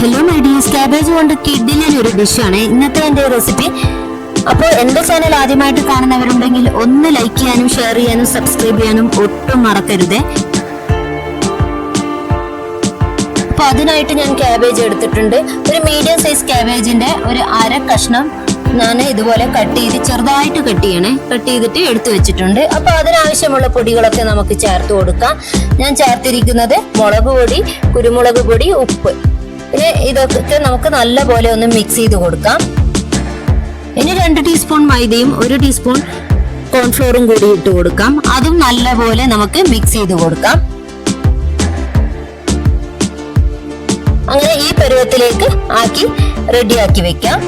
Hello my dears cabbage കൊണ്ട് കിഡിലൻ ഒരു ഡിഷാണ് ഇന്നത്തെ എന്റെ റെസിപ്പി അപ്പോൾ എന്റെ ചാനൽ ആദ്യമായിട്ട് കാണുന്നവരുണ്ടെങ്കിൽ ഒന്ന് ലൈക്ക് ചെയ്യാനും ഷെയർ ചെയ്യാനും സബ്സ്ക്രൈബ് ചെയ്യാനും ഒട്ടും മറക്കരുത്. അപ്പൊ അതിനായിട്ട് ഞാൻ ക്യാബേജ് എടുത്തിട്ടുണ്ട്. ഒരു മീഡിയം സൈസ് ക്യാബേജിന്റെ ഒരു അര കഷ്ണം ഞാൻ ഇതുപോലെ കട്ട് ചെയ്ത് ചെറുതായിട്ട് കട്ട് ചെയ്യണേ. കട്ട് ചെയ്തിട്ട് എടുത്തു വെച്ചിട്ടുണ്ട്. അപ്പൊ അതിനാവശ്യമുള്ള പൊടികളൊക്കെ നമുക്ക് ചേർത്ത് കൊടുക്കാം. ഞാൻ ചേർത്തിരിക്കുന്നത് മുളക് പൊടി കുരുമുളക് പൊടി ഉപ്പ്. പിന്നെ ഇതൊക്കെ നമുക്ക് നല്ല പോലെ ഒന്ന് മിക്സ് ചെയ്ത് കൊടുക്കാം. ഇനി രണ്ട് ടീസ്പൂൺ മൈദയും ഒരു ടീസ്പൂൺ കോൺഫ്ലോറും കൂടി ഇട്ട് കൊടുക്കാം. അതും നല്ലപോലെ നമുക്ക് മിക്സ് ചെയ്ത് കൊടുക്കാം. അങ്ങനെ ഈ പരുവത്തിലേക്ക് ആക്കി റെഡിയാക്കി വെക്കാം.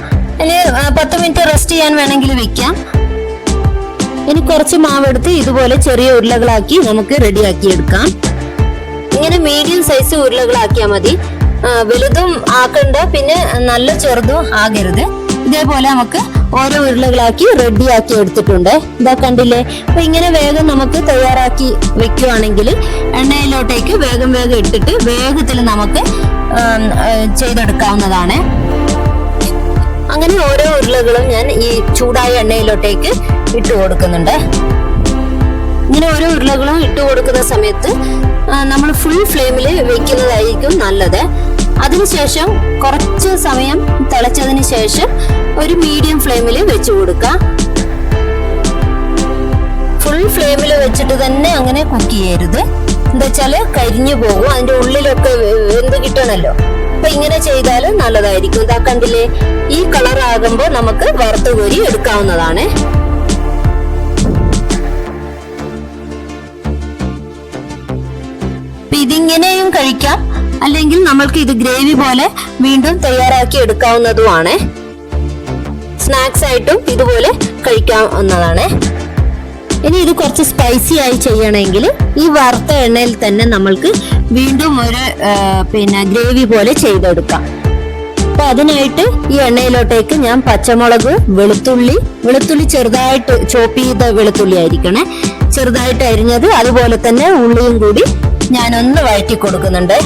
ഇനി പത്ത് മിനിറ്റ് റെസ്റ്റ് ചെയ്യാൻ വേണമെങ്കിൽ വെക്കാം. ഇനി കുറച്ച് മാവെടുത്ത് ഇതുപോലെ ചെറിയ ഉരുളകളാക്കി നമുക്ക് റെഡിയാക്കി എടുക്കാം. ഇങ്ങനെ മീഡിയം സൈസ് ഉരുളകളാക്കിയാൽ മതി. വലുതും ആക്കണ്ട. പിന്നെ നല്ല ചെറുതും ആകരുത്. ഇതേപോലെ നമുക്ക് ഓരോ ഉരുളകളാക്കി റെഡിയാക്കി എടുത്തിട്ടുണ്ട്. ഇതാ കണ്ടില്ലേ? അപ്പൊ ഇങ്ങനെ വേഗം നമുക്ക് തയ്യാറാക്കി വെക്കുവാണെങ്കിൽ എണ്ണയിലോട്ടേക്ക് വേഗം വേഗം ഇട്ടിട്ട് വേഗത്തിൽ നമുക്ക് ചെയ്തെടുക്കാവുന്നതാണ്. അങ്ങനെ ഓരോ ഉരുളകളും ഞാൻ ഈ ചൂടായ എണ്ണയിലോട്ടേക്ക് ഇട്ട് കൊടുക്കുന്നുണ്ട്. ഇങ്ങനെ ഓരോ ഉരുളകളും ഇട്ട് കൊടുക്കുന്ന സമയത്ത് നമ്മൾ ഫുൾ ഫ്ലെയിമിൽ വെക്കുന്നതായിരിക്കും നല്ലത്. അതിനുശേഷം കുറച്ച് സമയം തിളച്ചതിന് ശേഷം ഒരു മീഡിയം ഫ്ലെയിമിൽ വെച്ച് കൊടുക്കുക ഫുൾ ഫ്ലെയിമിൽ വെച്ചിട്ട് തന്നെ അങ്ങനെ കുക്ക് ചെയ്യരുത്. എന്താ വെച്ചാൽ കരിഞ്ഞു പോകും. അതിന്റെ ഉള്ളിലൊക്കെ എന്ത് കിട്ടണല്ലോ. അപ്പൊ ഇങ്ങനെ ചെയ്താൽ നല്ലതായിരിക്കും. ഇതാ കണ്ടില്ലേ? ഈ കളർ ആകുമ്പോൾ നമുക്ക് വറുത്ത് കോരി എടുക്കാവുന്നതാണ്. ഇതിങ്ങനെയും കഴിക്കാം. അല്ലെങ്കിൽ നമ്മൾക്ക് ഇത് ഗ്രേവി പോലെ വീണ്ടും തയ്യാറാക്കി എടുക്കാവുന്നതുമാണ്. സ്നാക്സ് ആയിട്ടും ഇതുപോലെ കഴിക്കാവുന്നതാണ്. ഇനി ഇത് കുറച്ച് സ്പൈസി ആയി ചെയ്യണമെങ്കിൽ ഈ വറുത്ത എണ്ണയിൽ തന്നെ നമ്മൾക്ക് വീണ്ടും ഒരു പിന്നെ ഗ്രേവി പോലെ ചെയ്തെടുക്കാം. അപ്പൊ അതിനായിട്ട് ഈ എണ്ണയിലോട്ടേക്ക് ഞാൻ പച്ചമുളക് വെളുത്തുള്ളി വെളുത്തുള്ളി ചെറുതായിട്ട് ചോപ്പ് ചെയ്ത വെളുത്തുള്ളി ആയിരിക്കണേ. ചെറുതായിട്ട് അരിഞ്ഞത് അതുപോലെ തന്നെ ഉള്ളിയും കൂടി ഞാനൊന്ന് വഴറ്റി കൊടുക്കുന്നുണ്ട്.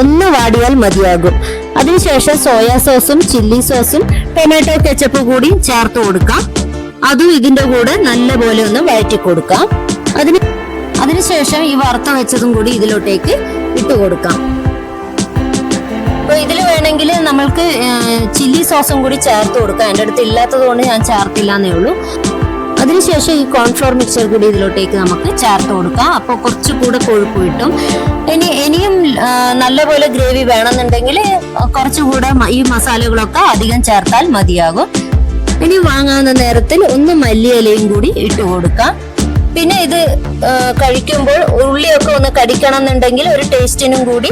ഒന്ന് വാടിയാൽ മതിയാകും. അതിനുശേഷം സോയാ സോസും ചില്ലി സോസും ടൊമാറ്റോ കെച്ചപ്പ് കൂടി ചേർത്ത് കൊടുക്കാം. അതും ഇതിന്റെ കൂടെ നല്ലപോലെ ഒന്ന് വഴറ്റി കൊടുക്കാം. അതിന് അതിനുശേഷം ഈ വറുത്ത വെച്ചതും കൂടി ഇതിലോട്ടേക്ക് ഇട്ട് കൊടുക്കാം. അപ്പൊ ഇതിൽ വേണമെങ്കിൽ നമ്മൾക്ക് ചില്ലി സോസും കൂടി ചേർത്ത് കൊടുക്കാം. എന്റെ അടുത്ത് ഇല്ലാത്തത് കൊണ്ട് ഞാൻ ചേർത്തില്ല എന്നേ ഉള്ളൂ. അതിനുശേഷം ഈ കോൺഫ്ലോർ മിക്സർ കൂടി ഇതിലോട്ടേക്ക് നമുക്ക് ചേർത്ത് കൊടുക്കാം. അപ്പോൾ കുറച്ചുകൂടെ കൊഴുപ്പ് കിട്ടും. ഇനി നല്ലപോലെ ഗ്രേവി വേണമെന്നുണ്ടെങ്കിൽ കുറച്ചുകൂടെ ഈ മസാലകളൊക്കെ അധികം ചേർത്താൽ മതിയാകും. ഇനി വാങ്ങാവുന്ന നേരത്തിൽ ഒന്ന് മല്ലിയിലയും കൂടി ഇട്ട് കൊടുക്കാം. പിന്നെ ഇത് കഴിക്കുമ്പോൾ ഉള്ളിയൊക്കെ ഒന്ന് കടിക്കണം എന്നുണ്ടെങ്കിൽ ഒരു ടേസ്റ്റിനും കൂടി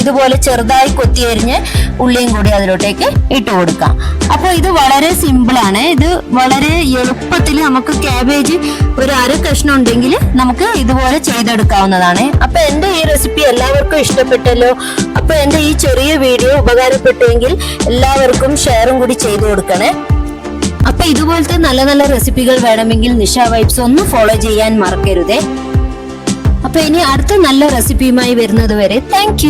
ഇതുപോലെ ചെറുതായി കൊത്തിയരിഞ്ഞ് ഉള്ളിയും കൂടി അതിലോട്ടേക്ക് ഇട്ട് കൊടുക്കാം. അപ്പോൾ ഇത് വളരെ സിമ്പിൾ ആണ്. ഇത് വളരെ എളുപ്പത്തിൽ നമുക്ക് ക്യാബേജ് ഒരു അര കഷ്ണം ഉണ്ടെങ്കിൽ നമുക്ക് ഇതുപോലെ ചെയ്തെടുക്കാവുന്നതാണ്. അപ്പൊ എന്റെ ഈ റെസിപ്പി എല്ലാവർക്കും ഇഷ്ടപ്പെട്ടല്ലോ? അപ്പൊ എന്റെ ഈ ചെറിയ വീഡിയോ ഉപകാരപ്പെട്ടുവെങ്കിൽ എല്ലാവർക്കും ഷെയറും കൂടി ചെയ്തു കൊടുക്കണേ. അപ്പൊ ഇതുപോലത്തെ നല്ല നല്ല റെസിപ്പികൾ വേണമെങ്കിൽ നിഷ വൈബ്സ് ഒന്ന് ഫോളോ ചെയ്യാൻ മറക്കരുതേ. അപ്പൊ ഇനി അടുത്ത നല്ല റെസിപ്പിയുമായി വരുന്നത് വരെ താങ്ക്